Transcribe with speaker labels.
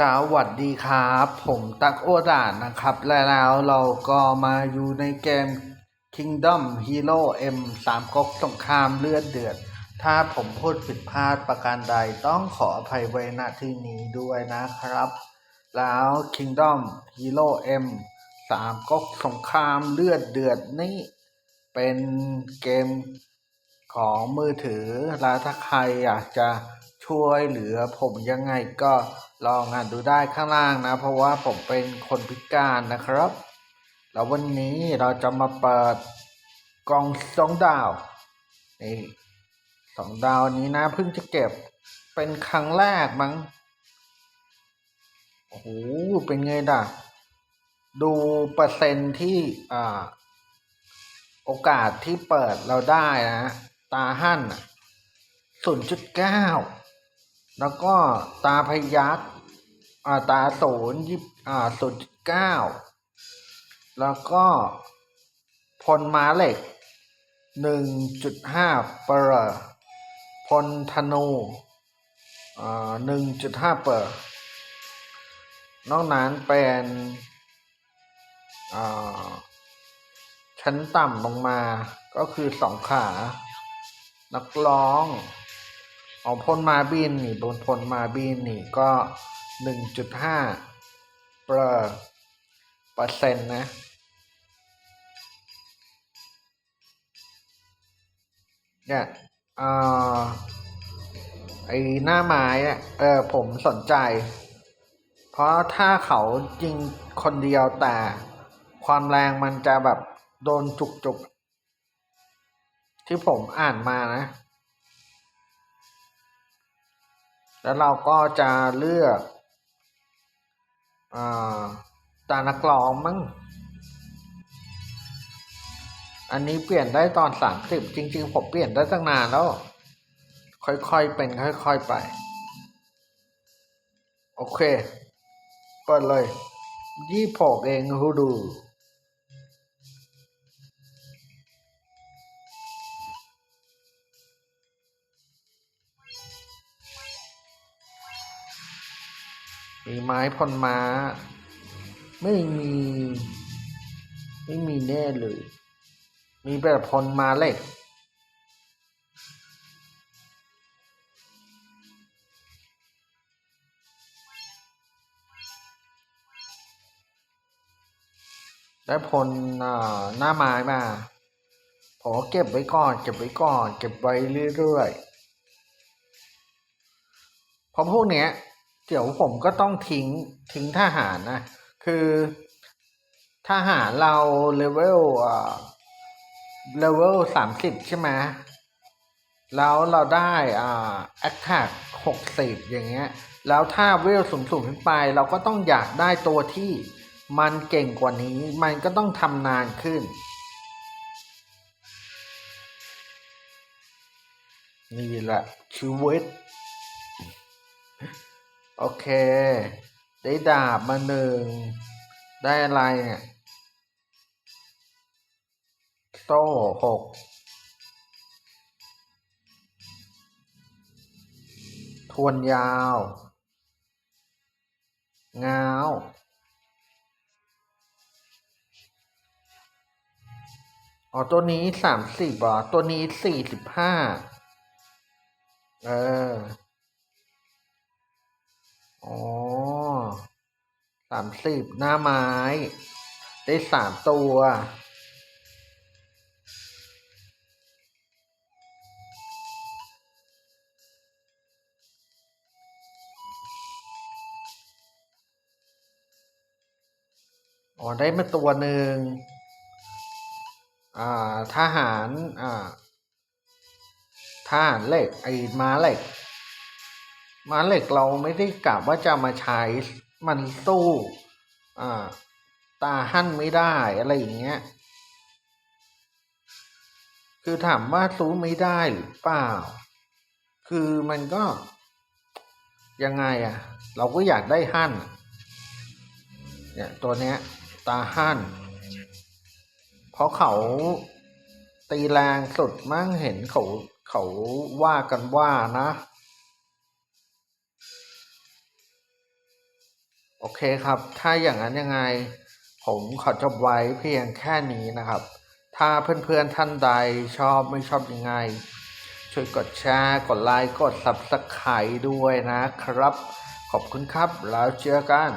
Speaker 1: สวัสดีครับ ผมตักโอดานนะครับ และแล้วเราก็มาอยู่ในเกม Kingdom Hero M สามก๊กสงครามเลือดเดือด ถ้าผมพูดผิดพลาดประการใดต้องขออภัยไว้ณที่นี้ด้วยนะครับ แล้ว Kingdom Hero M สามก๊กสงครามเลือดเดือดนี่เป็นเกมของมือถือแล้วถ้าใครอยากจะ ช่วยเหลือผมยังไงก็ลองอ่านดูได้ข้างล่างนะ เพราะว่าผมเป็นคนพิการนะครับ แล้ววันนี้เราจะมาเปิดกล่องสองดาวนี่สองดาวนี้นะเพิ่งจะเก็บเป็นครั้งแรกมั้งโอ้โหเป็นไงด่ะดูเปอร์เซ็นต์ที่อ่าโอกาสที่เปิดเราได้นะตาหั่นศูนย์จุดเก้า แล้วก็ตาพยักอ่าตาศูนยี่อ่าศูนย์จุดเก้าแล้วก็พลม้าเหล็กหนึ่งจุดห้าเปอร์พลธนูอ่าหนึ่งจุดห้าเปอร์นอกนั้นเป็นอ่าชั้นต่ำลงมาก็คือสองขา นักร้อง เอาพลมาบินนี่บนพลมาบินนี่ก็หนึ่งจุดห้าเปอร์เปอร์เซ็นต์นะเนี่ยอ่าไอหน้าไม้เนี่ยเออผมสนใจ เพราะถ้าเขายิงคนเดียวแต่ ความแรงมันจะแบบโดนจุกจุกที่ผมอ่านมานะ แล้วเราก็จะเลือกอตานักร้องมั้ง อันนี้เปลี่ยนได้ตอนสามสิบจริง ๆ ผมเปลี่ยนได้ตั้งนานแล้ว ค่อยๆเป็นค่อย ๆไป โอเค เปิดเลย ยี่ผกเองฮูดู มีไม้พลม้า ไม่มี ไม่มีแน่เลย มีแบบพลม้าเหล็กได้พลหน้าไม้มาผมเก็บไว้ก่อน เก็บไว้ก่อน เก็บไว้เรื่อยๆเพราะพวกเนี้ย เดี๋ยวผมก็ต้องทิ้งทิ้งทหารนะ คือทหารเราเลเวลอ่าเลเวลสามสิบใช่ไหมแล้วเราได้อ่าแอคแท็กหกสิบอย่างเงี้ย แล้วถ้าเวลสูงสูงขึ้นไป เราก็ต้องอยากได้ตัวที่มันเก่งกว่านี้ มันก็ต้องทำนานขึ้น นี่แหละชีวิต โอเค ได้ดาบมาหนึ่ง ได้อะไรเนี่ยโซ่หกทวนยาวงาวอ๋อตัวนี้สามสิบอะตัวนี้สี่สิบห้าเออ อ๋อสามสิบหน้าไม้ ได้สามตัวอ๋อได้มาตัวหนึ่งอ่าทหารอ่าทหารเหล็กไอ้ม้าเหล็ก ม้าเหล็กเราไม่ได้กะว่าจะมาใช้มันสู้อ่าตาหั่นไม่ได้อะไรอย่างเงี้ย คือถามว่าสู้ไม่ได้หรือเปล่า คือมันก็ยังไงอะเราก็อยากได้หั่นเนี่ยตัวเนี้ย ตาหั่นเพราะเขาตีแรงสุดมั่งเห็นเขาเขาว่ากันว่านะ โอเคครับ ถ้าอย่างนั้นยังไง ผมขอจบไว้เพียงแค่นี้นะครับ ถ้าเพื่อนๆท่านใดชอบไม่ชอบยังไง ช่วยกดแชร์ กดไลค์ กด Subscribe ด้วยนะครับ ขอบคุณครับ แล้วเจอกัน